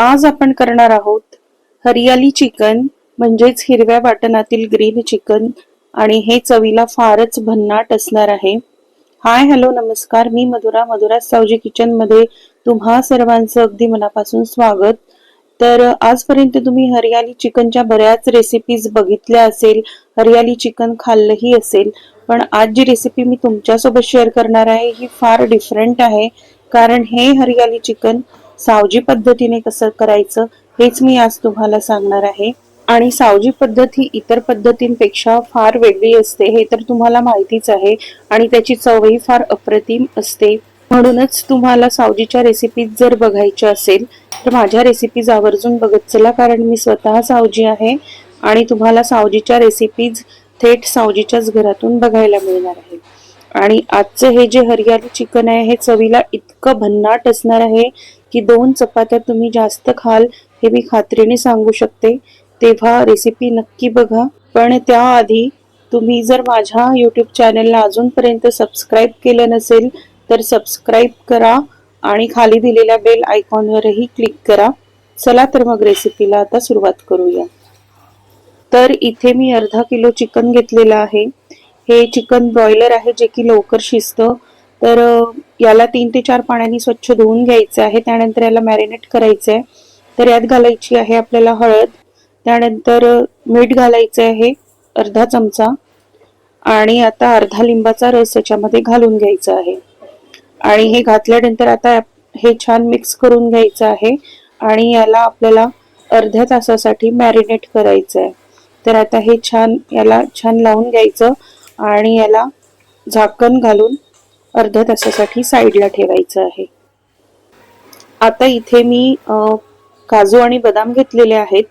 आज आपण करणार आहोत हरियाली चिकन म्हणजेच हिरव्या वाटणातील ग्रीन चिकन आणि हे चवीला फारच भन्नाट असणार आहे. हाय हॅलो नमस्कार. मी मधुरा मधुरा सावजी किचनमध्ये तुम्हा सर्वांचं अगदी मनापासून स्वागत. तर आजपर्यंत तुम्ही हरियाली चिकनच्या बऱ्याच रेसिपीज बघितल्या असेल हरियाली चिकन खाल्लंही असेल पण आज जी रेसिपी मी तुमच्यासोबत शेअर करणार आहे ही फार डिफरंट आहे. कारण हे हरियाली चिकन सावजी पद्धतीने कसं करायचं हेच मी आज तुम्हाला सांगणार आहे. आणि सावजी पद्धत ही इतर पद्धतींपेक्षा फार वेगळी असते हे तर तुम्हाला माहितीच आहे. आणि त्याची चवही फार अप्रतिम असते. म्हणूनच तुम्हाला सावजीच्या रेसिपीज जर बघायच्या असेल तर माझ्या रेसिपीज आवर्जून बघत चला कारण मी स्वतः सावजी आहे. आणि तुम्हाला सावजीच्या रेसिपीज थेट सावजीच्याच घरातून बघायला मिळणार आहे. आणि आजचं हे जे हरियाली चिकन आहे हे चवीला इतकं भन्नाट असणार आहे की दोन चपात्या तुम्ही जास्त खाल हे मी खात्रीने सांगू शकते. तेव्हा रेसिपी नक्की बघा. पण त्याआधी तुम्ही जर माझ्या यूट्यूब चॅनलला अजूनपर्यंत सबस्क्राईब केलं नसेल तर सबस्क्राईब करा आणि खाली दिलेल्या बेल आयकॉनवरही क्लिक करा. चला तर मग रेसिपीला आता सुरुवात करूया. तर इथे मी अर्धा किलो चिकन घेतलेलं आहे. हे चिकन ब्रॉयलर आहे जे की लवकर शिजतं. तर याला तीन ते चार पाण्याने स्वच्छ धुवून घ्यायचं आहे. त्यानंतर याला मॅरिनेट करायचं आहे तर यात घालायची आहे आपल्याला हळद. त्यानंतर मीठ घालायचं आहे अर्धा चमचा. आणि आता अर्धा लिंबाचा रस याच्यामध्ये घालून घ्यायचा आहे. आणि हे घातल्यानंतर आता हे छान मिक्स करून घ्यायचं आहे. आणि याला आपल्याला अर्ध्या तासासाठी मॅरिनेट करायचं आहे तर आता हे छान याला छान लावून घ्यायचं. आणि याला झाकण घालून अर्ध्या तासासाठी साईडला ठेवायचं आहे. आता इथे मी काजू आणि बदाम घेतलेले आहेत.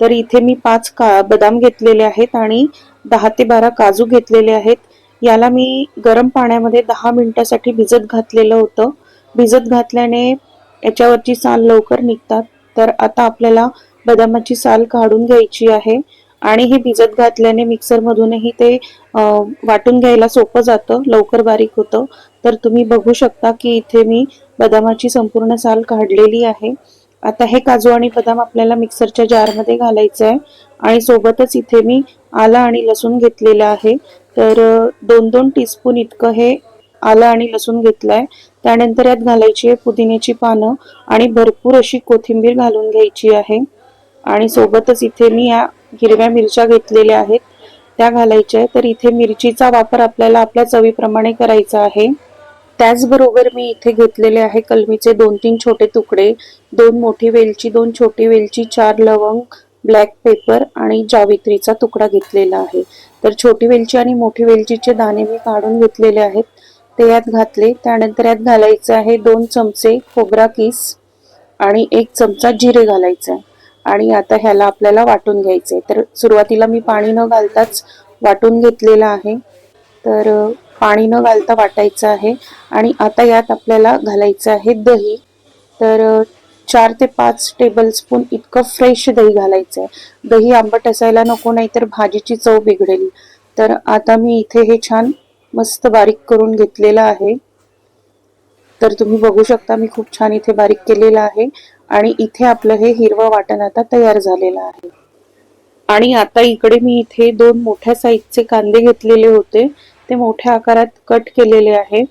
तर इथे मी पाच का बदाम घेतलेले आहेत आणि दहा ते बारा काजू घेतलेले आहेत. याला मी गरम पाण्यामध्ये दहा मिनिटासाठी भिजत घातलेलं होतं. भिजत घातल्याने याच्यावरची साल लवकर निघतात. तर आता आपल्याला बदामाची साल काढून घ्यायची आहे. आणि हे भिजत घातल्याने मिक्सरमधूनही ते वाटून घ्यायला सोपं जातं लवकर बारीक होतं. तर तुम्ही बघू शकता की इथे मी बदामाची संपूर्ण साल काढलेली आहे. आता हे काजू आणि बदाम आपल्याला मिक्सरच्या जारमध्ये घालायचं आहे आणि सोबतच इथे मी आलं आणि लसूण घेतलेलं आहे. तर दोन दोन टीस्पून इतकं हे आलं आणि लसूण घेतलंय. त्यानंतर यात घालायची आहे पुदिन्याची पानं आणि भरपूर अशी कोथिंबीर घालून घ्यायची आहे. आणि सोबतच इथे मी या हिरव्या मिरच्या घेतलेल्या आहेत. त्या घालायच्या आहेत. तर इथे मिरचीचा वापर आपल्याला आपल्या चवीप्रमाणे करायचा आहे. त्याचबरोबर मी इथे घेतलेले आहे कलमीचे दोन तीन छोटे तुकडे दोन मोठी वेलची दोन छोटी वेलची चार लवंग ब्लॅक पेपर आणि जावित्रीचा तुकडा घेतलेला आहे. तर छोटी वेलची आणि मोठी वेलचीचे दाणे मी काढून घेतलेले आहेत. ते यात घातले. त्यानंतर यात घालायचं आहे दोन चमचे खोबरा किस आणि एक चमचा जिरे घालायचं आहे. आणि आता ह्याला आपल्याला वाटून घ्यायचंय. तर सुरुवातीला मी पाणी न घालताच वाटून घेतलेलं आहे. तर पाणी न घालता वाटायचं आहे आणि आता यात आपल्याला घालायचं आहे दही. तर चार ते पाच टेबलस्पून इतकं फ्रेश दही घालायचं आहे दही आंबट असायला नको नाही तर भाजीची चव बिघडेल. तर आता मी इथे हे छान मस्त बारीक करून घेतलेलं आहे. तर तुम्ही बघू शकता मी खूप छान इथे बारीक केलेलं आहे. आणि इथे आपलं हे हिरवं वाटण आता तयार झालेलं आहे. आणि आता इकडे मी इथे दोन मोठ्या साईजचे कांदे घेतलेले होते. ते मोठ्या आकारात कट केलेले आहे.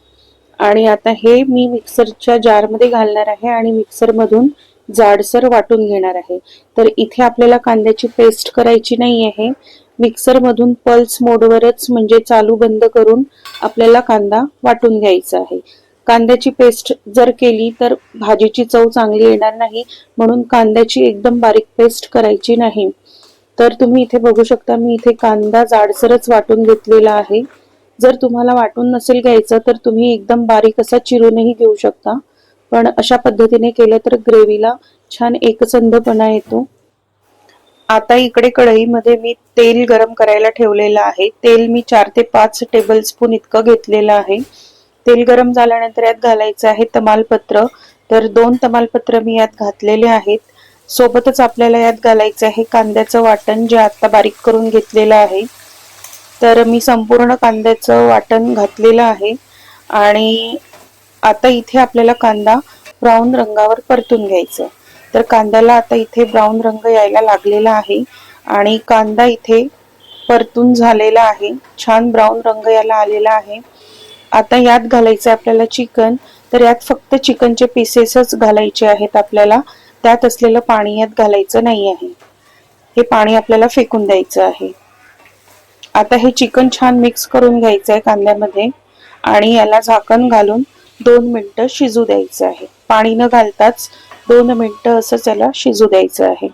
आणि आता हे मी मिक्सरच्या जारमध्ये घालणार आहे आणि मिक्सरमधून जाडसर वाटून घेणार आहे. तर इथे आपल्याला कांद्याची पेस्ट करायची नाही आहे. मिक्सरमधून पल्स मोडवरच म्हणजे चालू बंद करून आपल्याला कांदा वाटून घ्यायचा आहे. कांद्याची पेस्ट जर केली तर भाजीची चव चांगली येणार नाही. म्हणून कांद्याची एकदम बारीक पेस्ट करायची नाही. तर तुम्ही इथे बघू शकता मी इथे कांदा जाडसरच वाटून घेतलेला आहे. जर तुम्हाला वाटून नसेल घ्यायचं तर तुम्ही एकदम बारीक असा चिरूनही घेऊ शकता. पण अशा पद्धतीने केलं तर ग्रेव्हीला छान एकसंधपणा येतो. आता इकडे कढईमध्ये मी तेल गरम करायला ठेवलेलं आहे. तेल मी चार ते पाच टेबल स्पून इतकं घेतलेलं आहे. तेल गरम झाल्यानंतर यात घालायचं आहे तमालपत्र. तर दोन तमालपत्र मी यात घातलेले आहेत. सोबतच आपल्याला यात घालायचं आहे कांद्याचं वाटण जे आता बारीक करून घेतलेलं आहे. तर मी संपूर्ण कांद्याचं वाटण घातलेलं आहे. आणि आता इथे आपल्याला कांदा ब्राऊन रंगावर परतून घ्यायचं तर कांद्याला आता इथे ब्राऊन रंग यायला लागलेला आहे. आणि कांदा इथे परतून झालेला आहे. छान ब्राऊन रंग याला आलेला आहे. आता यात घालायचं आहे आपल्याला चिकन. तर यात फक्त चिकनचे पीसेसच घालायचे आहेत आपल्याला. त्यात असलेलं पाणी यात घालायचं नाही आहे हे पाणी आपल्याला फेकून द्यायचं आहे. आता हे चिकन छान मिक्स करून घ्यायचं आहे कांद्यामध्ये. आणि याला झाकण घालून दोन मिनटं शिजू द्यायचं आहे. पाणी न घालताच दोन मिनिटं असंच याला शिजू द्यायचं आहे.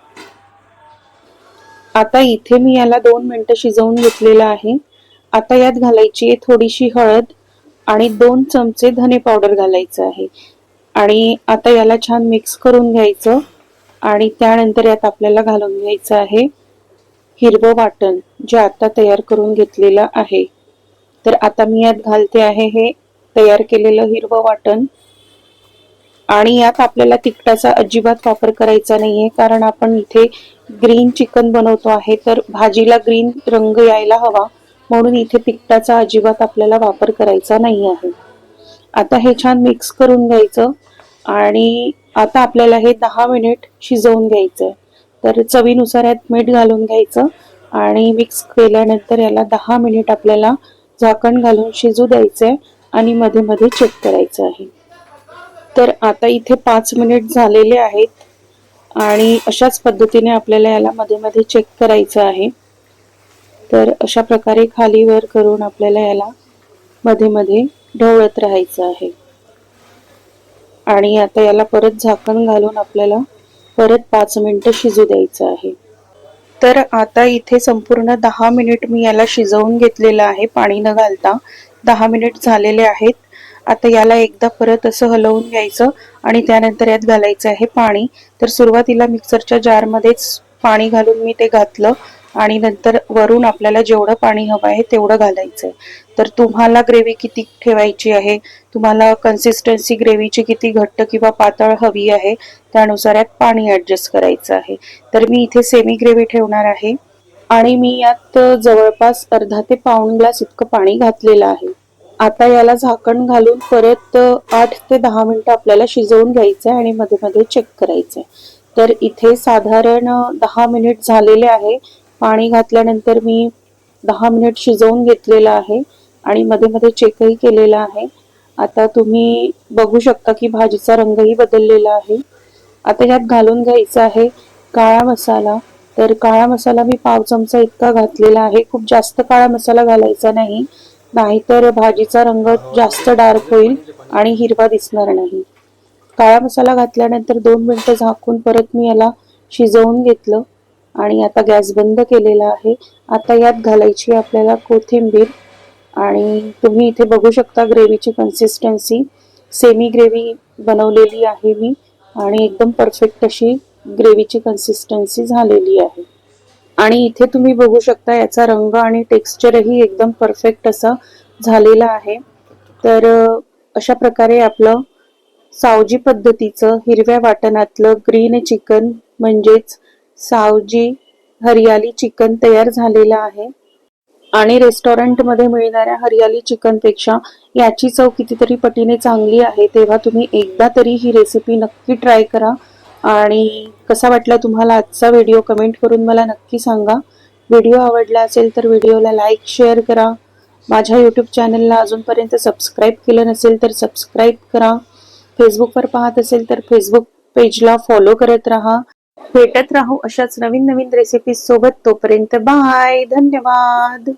आता इथे मी याला दोन मिनटं शिजवून घेतलेलं आहे. आता यात घालायची आहे थोडीशी हळद. आणि दोन चमचे धने पावडर घालायचं आहे. आणि आता याला छान मिक्स करून घ्यायचं. आणि त्यानंतर यात आपल्याला घालून घ्यायचं आहे हिरवं वाटण जे आता तयार करून घेतलेलं आहे. तर आता मी यात घालते आहे हे तयार केलेलं हिरवं वाटण. आणि यात आपल्याला तिखटाचा अजिबात वापर करायचा नाहीये कारण आपण इथे ग्रीन चिकन बनवतो आहे तर भाजीला ग्रीन रंग यायला हवा. म्हणून इथे तिखटाचा अजिबात आपल्याला वापर करायचा नाही आहे. आता हे छान मिक्स करून घ्यायचं आणि आता आपल्याला हे दहा मिनिट शिजवून घ्यायचं आहे तर चवीनुसार यात मीठ घालून घ्यायचं आणि मिक्स केल्यानंतर याला दहा मिनिट आपल्याला झाकण घालून शिजू द्यायचं आहे आणि मध्ये मध्ये चेक करायचं आहे. तर आता इथे पाच मिनिट झालेले आहेत आणि अशाच पद्धतीने आपल्याला याला मध्ये मध्ये चेक करायचं आहे. तर अशा प्रकारे खाली वर करून आपल्याला याला मध्ये मध्ये ढवळत राहायचं आहे. आणि आता याला परत झाकण घालून आपल्याला परत पाच मिनटं शिजू द्यायचं आहे. तर आता इथे संपूर्ण दहा मिनिट मी याला शिजवून घेतलेलं आहे. पाणी न घालता दहा मिनिट झालेले आहेत. आता याला एकदा परत असं हलवून घ्यायचं आणि त्यानंतर यात घालायचं आहे पाणी. तर सुरुवातीला मिक्सरच्या जारमध्येच पाणी घालून मी ते घातलं. आणि नंतर वरून आपल्याला जेवढं पाणी हवं आहे तेवढं घालायचं आहे. तर तुम्हाला ग्रेव्ही किती ठेवायची आहे? तुम्हाला कन्सिस्टन्सी ग्रेव्हीची किती घट्ट किंवा पातळ हवी आहे? त्यानुसार यात पाणी ॲडजस्ट करायचं आहे. तर मी इथे सेमी ग्रेव्ही ठेवणार आहे. आणि मी यात जवळपास अर्धा ते पाऊण ग्लास इतकं पाणी घातलेलं आहे. आता याला झाकण घालून परत आठ ते दहा मिनिटं आपल्याला शिजवून घ्यायचं आहे आणि मध्ये मध्ये चेक करायचं आहे. तर इथे साधारण दहा मिनिट झालेले आहे. पाणी घातल्यानंतर मी दहा मिनिट शिजवून घेतलेलं आहे आणि मध्ये मध्ये चेकही केलेला आहे. आता तुम्ही बघू शकता की भाजीचा रंगही बदललेला आहे. आता यात घालून घ्यायचा आहे काळा मसाला. तर काळा मसाला मी पाव चमचा इतका घातलेला आहे. खूप जास्त काळा मसाला घालायचा नाही. नाहीतर भाजीचा रंग जास्त डार्क होईल आणि हिरवा दिसणार नाही. काळा मसाला घातल्यानंतर दोन मिनिटं झाकून परत मी याला शिजवून घेतलं. आणि आता गॅस बंद केलेला आहे. आता यात घालायची आपल्याला कोथिंबीर आणि तुम्ही इथे बघू शकता ग्रेव्हीची कन्सिस्टन्सी सेमी ग्रेव्ही बनवलेली आहे मी आणि एकदम परफेक्ट अशी ग्रेव्हीची कन्सिस्टन्सी झालेली आहे. आणि इथे तुम्ही बघू शकता याचा रंग आणि टेक्स्चरही एकदम परफेक्ट असं झालेला आहे. तर अशा प्रकारे आपलं सावजी पद्धतीचं हिरव्या वाटणातलं ग्रीन चिकन म्हणजेच सावजी हरियाली चिकन तयार झालेलं आहे. आणि रेस्टॉरंटमध्ये मिळणाऱ्या हरियाली चिकनपेक्षा याची चव कितीतरी पटीने चांगली आहे तेव्हा तुम्ही एकदा तरी ही रेसिपी नक्की ट्राय करा. आणि कसा वाटला तुम्हाला आजचा व्हिडिओ कमेंट करून मला नक्की सांगा. व्हिडिओ आवडला असेल तर व्हिडिओला लाईक शेअर करा. माझ्या यूट्यूब चॅनलला अजूनपर्यंत सबस्क्राईब केलं नसेल तर सबस्क्राईब करा. फेसबुकवर पाहत असेल तर फेसबुक पेजला फॉलो करत राहा. भेटत राहू अशाच नवीन नवीन रेसिपीज सोबत तोपर्यंत बाय धन्यवाद.